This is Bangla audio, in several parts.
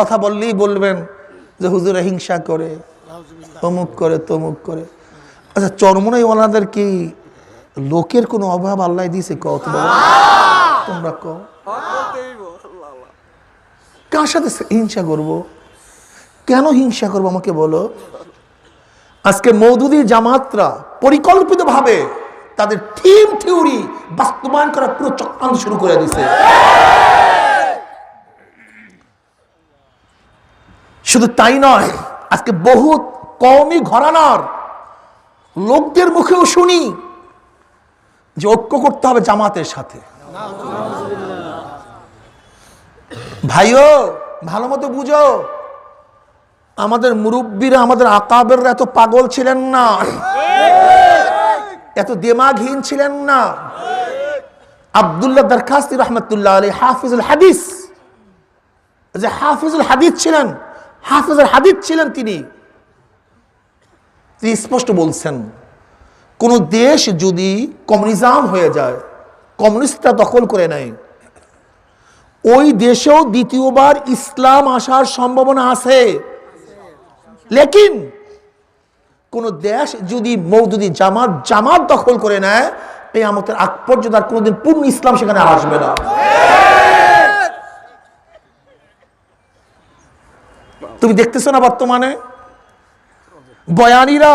কথা বললেই বলবেন যে হুজুরে হিংসা করে অমুক করে, তমুক করে। আচ্ছা চরমনাই ওনাদের কি লোকের কোনো অভাব আল্লাহ দিয়েছে? কত তোমরা কও। কার সাথে হিংসা করব? কেন হিংসা করব আমাকে বলো? আজকে মৌদুদি জামাতরা পরিকল্পিতভাবে তাদের থিম থিওরি বাস্তবায়ন করার পুরো চক্রান্ত শুরু করে দিছে শুধু তাই নয়, আজকে বহুত কমই ঘরানার। লোকদের মুখেও শুনি যে ঐক্য করতে হবে জামাতের সাথে। ভাইও, ভালো মতো বুঝো, আমাদের মুরব্বীরা, আমাদের আকাবের এত পাগল ছিলেন না। এত দেমাগহীন ছিলেন না। আবদুল্লাহ দরখাস্তি রহমতুল্লাহ আলী হাফিজুল হাদিস। যে হাফিজুল হাদিস ছিলেন হাফিজুল হাদিস ছিলেন তিনি। তিনি স্পষ্ট বলছেন, কোন দেশ যদি কমিউনিজম হয়ে যায়, কমিউনিস্টরা দখল করে নেয়, ওই দেশেও দ্বিতীয়বার ইসলাম আসার সম্ভাবনা আছে। লেকিন কোন দেশ যদি মৌদুদি জামাত জামাত দখল করে নেয় এই আমাদের আগ পর্যন্ত আর কোনোদিন পূর্ণ ইসলাম সেখানে আসবে না। তুমি দেখতেছো না বর্তমানে? বয়ানিরা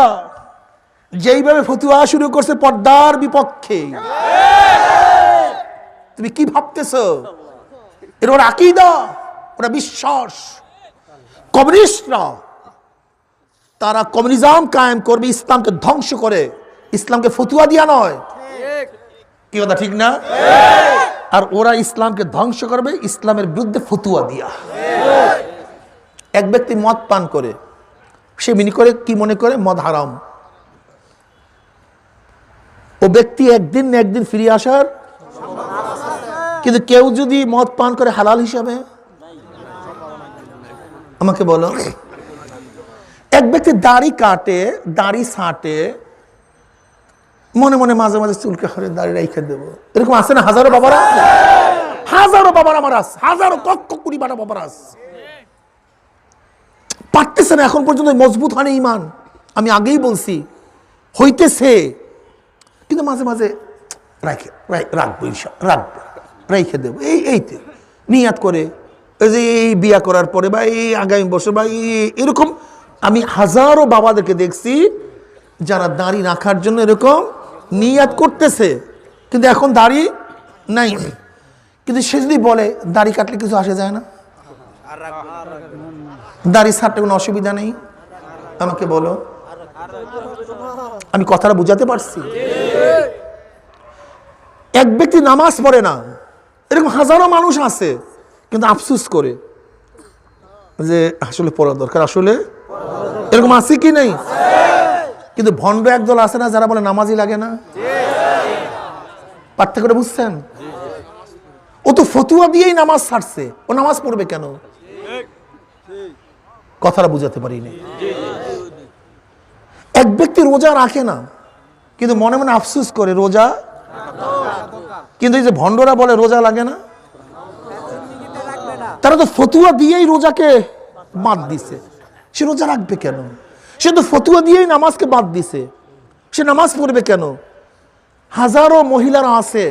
যেইভাবে ফতুয়া শুরু করছে পর্দার বিপক্ষে। তুমি কি ভাবতেছ? এর ওরা আকিদা, ওরা বিশ্বাস। কমিউনিস্টরা, তারা কমিউনিজম কায়েম করবে, ইসলামকে ধ্বংস করে। ইসলামকে ফতুয়া দিয়া নয়। কি কথা, ঠিক না? আর ওরা ইসলামকে ধ্বংস করবে, ইসলামের বিরুদ্ধে ফতুয়া দিয়া। এক ব্যক্তি মদ পান করে, সে মিনি করে, কি মনে করে? মদ হারাম। ও ব্যক্তি একদিন একদিন ফিরে আসার? কিন্তু কেউ যদি মদ পান করে হালাল হিসাবে? আমাকে বলো। এক ব্যক্তি দাড়ি কাটে, দাড়ি ছাঁটে, মনে মনে মাঝে মাঝে চুলকে হরে দাড়ি রেখে দেবো। এরকম আছে না হাজারো বাবারা? আছে? হাজারো বাবার আমার আস হাজারো, কক্ষ কুড়ি বারা বাবার আস পারতেছে না, এখন পর্যন্ত মজবুত হয় না ইমান আমি আগেই বলছি, হইতেছে। কিন্তু মাঝে মাঝে রাখে রাখ- রাখব রাখব, রেখে দেবো। এই এইতে নিয়াত করে, এই যে এই বিয়া করার পরে বা এই আগামী বছর বা এরকম আমি হাজারো বাবাদেরকে দেখছি, যারা দাড়ি রাখার জন্য এরকম নিয়াত করতেছে। কিন্তু এখন দাড়ি নাই। কিন্তু সে যদি বলে, দাড়ি কাটলে কিছু আসে যায় না। দাড়ি ছাড়তে কোনো অসুবিধা নেই। আমাকে বলো। আমি কথাটা বুঝাতে পারছি? এক ব্যক্তি নামাজ পড়ে না। এরকম হাজারো মানুষ আছে, কিন্তু আফসুস করে যে আসলে পড়া দরকার। আসলে এরকম আছে কি নেই? কিন্তু ভণ্ড একদল আছে না, যারা বলে নামাজই লাগে না। পার্থক্যটা বুঝছেন? ও তো ফতুয়া দিয়েই নামাজ ছাড়ছে। ও নামাজ পড়বে কেন? কথাটা বুঝাতে পারিনি। এক ব্যক্তি রোজা রাখে না, কিন্তু মনে মনে আফসুস করে, রোজা কিন্তু এই যে ভণ্ডরা বলে রোজা লাগে না? তারা তো ফতুয়া দিয়েই রোজাকে বাদ দিছে। সে রোজা রাখবে কেন? সে তো ফতুয়া দিয়েই নামাজকে বাদ দিছে। সে নামাজ পড়বে কেন? হাজারো মহিলারা আছে,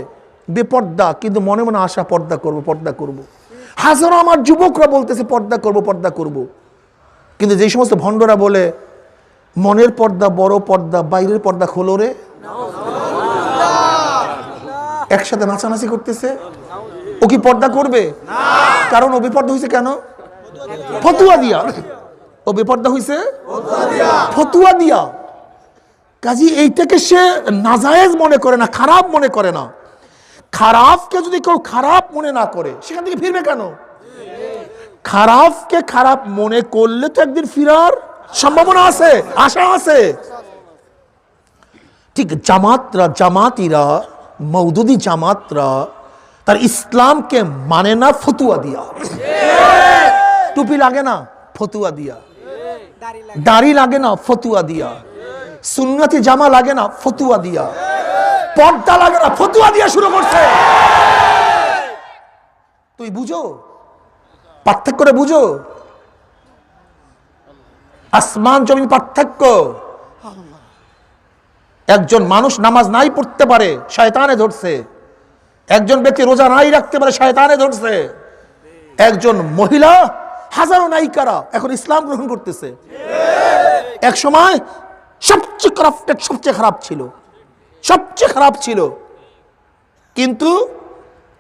বেপর্দা, কিন্তু মনে মনে আশা, পর্দা করব পর্দা করব। হাজারো আমার যুবকরা বলতেছে, পর্দা করব পর্দা করব। কিন্তু যেই সমস্ত ভণ্ডরা বলে, মনের পর্দা, বড় পর্দা, বাইরের পর্দা খোলো রে। একসাথে নাচানাচি করতেছে। ও কি পর্দা করবে? কারণ ও বিপর্দা হয়েছে কেন? ফতুয়া দিয়া। ও বেপর্দা হয়েছে ফতুয়া দিয়া। কাজী, এইটাকে সে নাজায়েজ মনে করে না, খারাপ মনে করে না। খারাপকে যদি কেউ খারাপ মনে না করে, সেখান থেকে ফিরবে কেন? খারাপকে খারাপ মনে করলে তো একদিন ফিরার সম্ভাবনা আছে, আশা আছে। ঠিক জামাতরা, জামাতিরা মৌদুদি জামাতরা তার ইসলামকে মানে না ফতুয়া দিয়া। টুপি লাগে না, ফতুয়া দিয়া। দাড়ি লাগে না, ফতুয়া দিয়া। সুন্নতি জামা লাগে না, ফতুয়া দিয়া। পর্দা লাগে না, ফতুয়া দিয়া শুরু করছে। তুই বুঝো? পার্থক্য করে বুঝো। আসমান, জমিন পার্থক্য। একজন মানুষ নামাজ নাই পড়তে পারে, শয়তানে ধরছে। একজন ব্যক্তি রোজা নাই রাখতে পারে, শয়তানে ধরছে। একজন মহিলা, হাজারো নায়িকারা এখন ইসলাম গ্রহণ করতেছে। এক সময় সবচেয়ে করাপ্টেড সবচেয়ে খারাপ ছিল। সবচেয়ে খারাপ ছিল। কিন্তু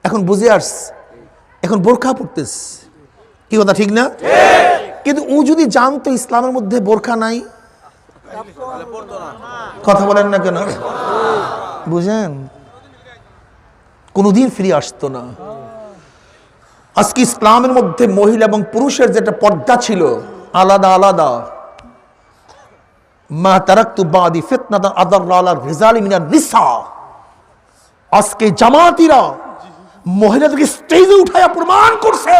এখন বুঝে আসছে, এখন বোরখা পড়তেছে কি কথা, ঠিক না? কিন্তু ও যদি জানতো ইসলামের মধ্যে বোরখা নাই, কথা বলেন না কেন? বুঝেন? কোনোদিন ফিরে আসতো না। আজকে ইসলামের মধ্যে মহিলা এবং পুরুষের যেটা পর্দা ছিল, আলাদা আলাদা। মা তারাক্তু বাদি ফিতনাতান আদাররা আলা রিজালি মিনার নিসা। আজকে জামাতিরা মহিলাদেরকে স্টেজে উঠায়া প্রমাণ করছে।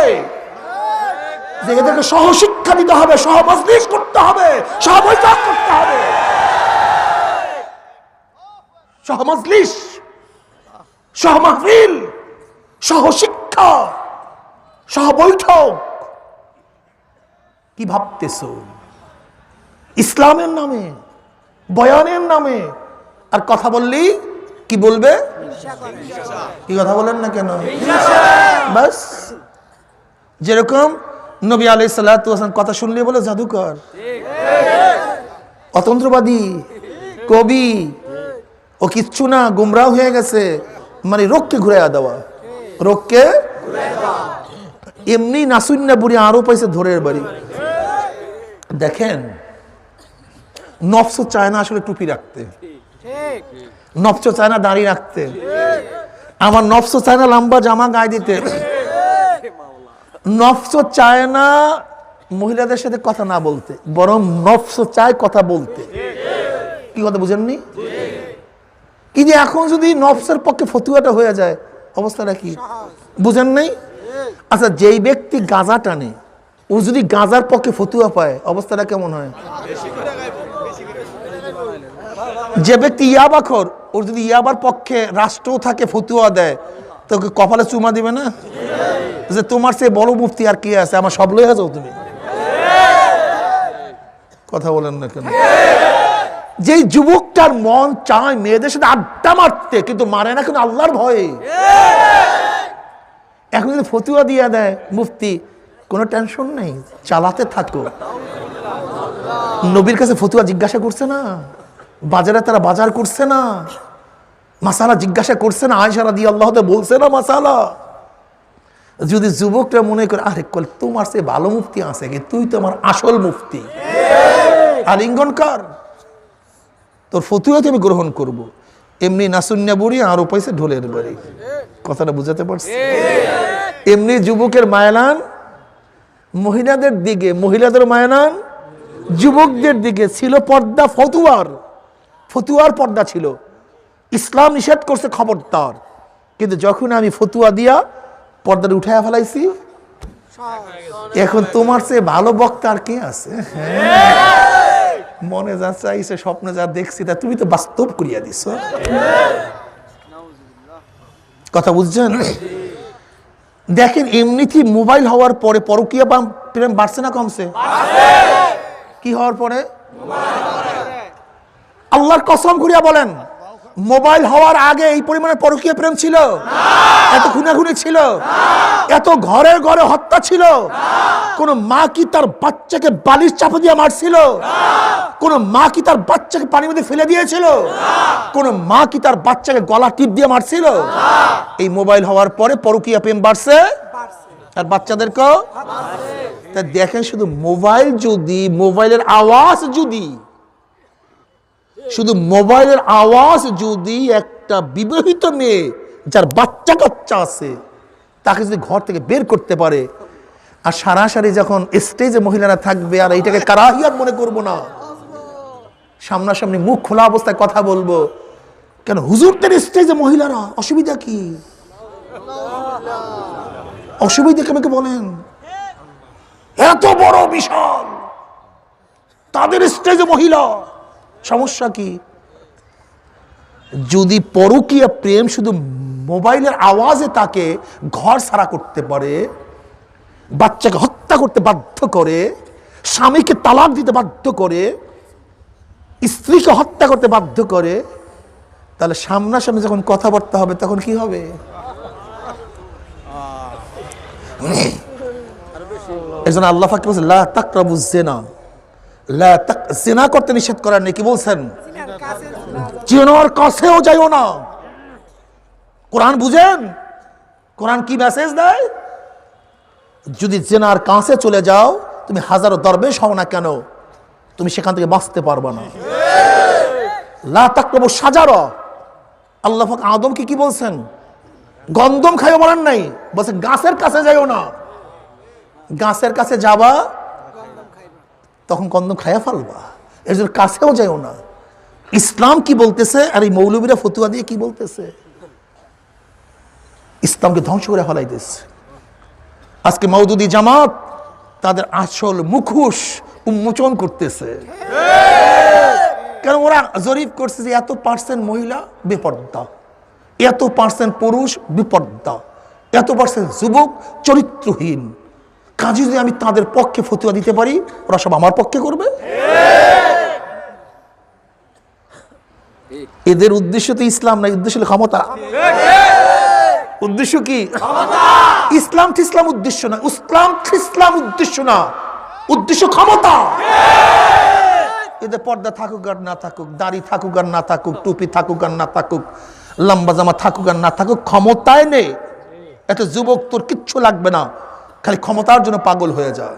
যে এদেরকে সহশিক্ষা দিতে হবে করতে হবে করতে হবে। সহ মজলিস সহ মাহফিল সহ শিক্ষা সহ বৈঠক কি ভাবতেছ? ইসলামের নামে বয়ানের নামে আর কথা বললি কি বলবে? কি কথা বলেন না কেন? বাস যেরকম নবী আলাই সাল্লাম কথা শুনলে বলে জাদুকর। অতন্ত্রবাদী, কবি, ও কিচ্ছু না, গুমরাহ হয়ে গেছে। মানে রোগকে ঘুরে দেওয়া। রোগকে এমনি নাসুন্না বুড়ি আরও পাইছে ধরের বাড়ি। দেখেন, নফস চায় না আসলে টুপি রাখতে। নফস চায় না দাঁড়িয়ে রাখতে। আমার নফস চায় না লম্বা জামা গায়ে দিতে। নফস চায় না মহিলাদের সাথে কথা না বলতে, বরং নফস চায় কথা বলতে। কি কথা বুঝেননি? কিন্তু এখন যদি নফসের পক্ষে ফতুয়াটা হয়ে যায়, অবস্থাটা কি? বুঝেন নাই আচ্ছা যেই ব্যক্তি গাঁজা টানে, ও যদি গাঁজার পক্ষে ফতুয়া পায়, অবস্থাটা কেমন হয়? যে ব্যক্তি ইয়াবাখর, ওর যদি ইয়াবার পক্ষে রাষ্ট্র থাকে, ফতুয়া দেয়, তোকে কপালে চুমা দিবে না? যে তোমার সে বড় মুফতি আর কি আছে? আমার সব লইয়া যাও তুমি। কথা বলেন না কেন? যেই যুবকটার মন চায় মেয়েদের সাথে আড্ডা মারতে, কিন্তু মারে না কিন্তু আল্লাহর ভয়ে। এখন যদি ফতুয়া দিয়ে দেয় মুফতি, কোনো টেনশন নেই, চালাতে থাকো। নবীর কাছে ফতুয়া জিজ্ঞাসা করছে না? বাজারে তারা বাজার করছে না? মাসালা জিজ্ঞাসা করছে না? আয়সারা দিয়ে আল্লাহ বলছে না মাসালা? যদি যুবকরা মনে করে, আরে কল, তোমার সে ভালো মুফতি আছে কি? তুই তো আমার আসল মুফতি। আলিঙ্গন কর, তোর ফতুয়াতে আমি গ্রহণ করব। এমনি নাসুন্যা বুড়ি, আর পয়সা ঢোলের বাড়ি। কথাটা বুঝাতে পারছি? এমনি যুবকের মায়ালান, মহিলাদের দিকে, মহিলাদের মায়ালান, যুবকদের দিকে ছিল পর্দা ফতুয়ার। ফতুয়ার পর্দা ছিল। ইসলাম নিষেধ করছে খবরদার। কিন্তু যখন আমি ফতুয়া দিয়া পর্দাটা উঠাইয়া ফেলাইছি। এখন তোমার চেয়ে ভালো বক্তা আর কে আছে? মনে যা চাইছে, স্বপ্নে যা দেখছি, তা তুমি তো বাস্তব করিয়া দিছ। কথা বুঝছেন? দেখেন এমনিতেই মোবাইল হওয়ার পরে পরকিয়া বা প্রেম বাড়ছে না কমছে? কি হওয়ার পরে? আল্লাহর কসম করিয়া বলেন। মোবাইল হওয়ার আগে এই পরিমাণে পরকীয় প্রেম ছিল? এত খুনাখুনি ছিল? এত ঘরের ঘরে হত্যা ছিল? কোন মা কি তার বাচ্চাকে বালিশ চাপা দিয়ে মারছিল? কোন মা কি তার বাচ্চাকে পানির মধ্যে ফেলে দিয়েছিল? কোন মা কি তার বাচ্চাকে গলা টিপ দিয়ে মারছিল? এই মোবাইল হওয়ার পরে পরকীয়া প্রেম বাড়ছে? আর বাচ্চাদেরকেও? তা দেখেন শুধু মোবাইল যদি, মোবাইলের আওয়াজ যদি শুধু মোবাইলের আওয়াজ যদি একটা বিবাহিত মেয়ে, যার বাচ্চা কাচ্চা আছে, তাকে যদি ঘর থেকে বের করতে পারে, আর সারাসারি যখন স্টেজে মহিলারা থাকবে, আর এইটাকে কারাহিয়াত মনে করব না। সামনাসামনি মুখ খোলা অবস্থায় কথা বলব। কেন? হুজুরদের স্টেজে মহিলারা, অসুবিধা কি? অসুবিধা কি আমাকে বলেন? এত বড় বিশাল। তাদের স্টেজে মহিলা সমস্যা কি? যদি পরকীয়া প্রেম শুধু মোবাইলের আওয়াজে তাকে ঘর সারা করতে পারে বাচ্চাকে হত্যা করতে বাধ্য করে স্বামীকে তালাক দিতে বাধ্য করে স্ত্রীকে হত্যা করতে বাধ্য করে তাহলে সামনাসামনি যখন কথাবার্তা হবে তখন কি হবে? এই জন্য আল্লাহ ফাকর বলছে জেনা করতে নিষেধ করার নেই কি বলছেন? জিনার কাছেও যাইও না। কোরআন বুঝেন? কোরআন কি মেসেজ দেয়? যদি জেনার কাছে চলে যাও তুমি হাজারো দরবেশ হও না কেন? তুমি সেখান থেকে বাঁচতে পারবে না। লা তাকরাবু সাজারা আল্লাহ পাক আদমকে কি বলছেন? গন্ধম খাইও বলেন নাই। বলছেন গাছের কাছে যাইও না। গাছের কাছে যাবা তখন কন্দম খাইয়া ফেলবা। এর জন্য কাছেও যাইও না। ইসলাম কি বলতেছে আর এই মৌলবীরা ফতুয়া দিয়ে কি বলতেছে? ইসলামকে ধ্বংস করে ফেলাইতেছে। আজকে মৌদুদি জামাত তাদের আসল মুখোশ উন্মোচন করতেছে। কারণ ওরা জরিপ করছে যে এত পার্সেন্ট মহিলা বেপর্দা, এত পার্সেন্ট পুরুষ বিপর্দা, এত পার্সেন্ট যুবক চরিত্রহীন। কাজে যদি আমি তাদের পক্ষে ফতুয়া দিতে পারি, ওরা সব আমার পক্ষে করবে? এদের উদ্দেশ্য তো ইসলাম না উদ্দেশ্য হলো ক্ষমতা। উদ্দেশ্য কি? ইসলাম ইসলাম উদ্দেশ্য না ইসলাম ইসলাম উদ্দেশ্য না, উদ্দেশ্য ক্ষমতা। এদের পর্দা থাকুক আর না থাকুক, দাড়ি থাকুক আর না থাকুক, টুপি থাকুক আর না থাকুক, লম্বা জামা থাকুক আর না থাকুক, ক্ষমতায় নেই এত যুবক তোর কিচ্ছু লাগবে না। খালি ক্ষমতার জন্য পাগল হয়ে যায়।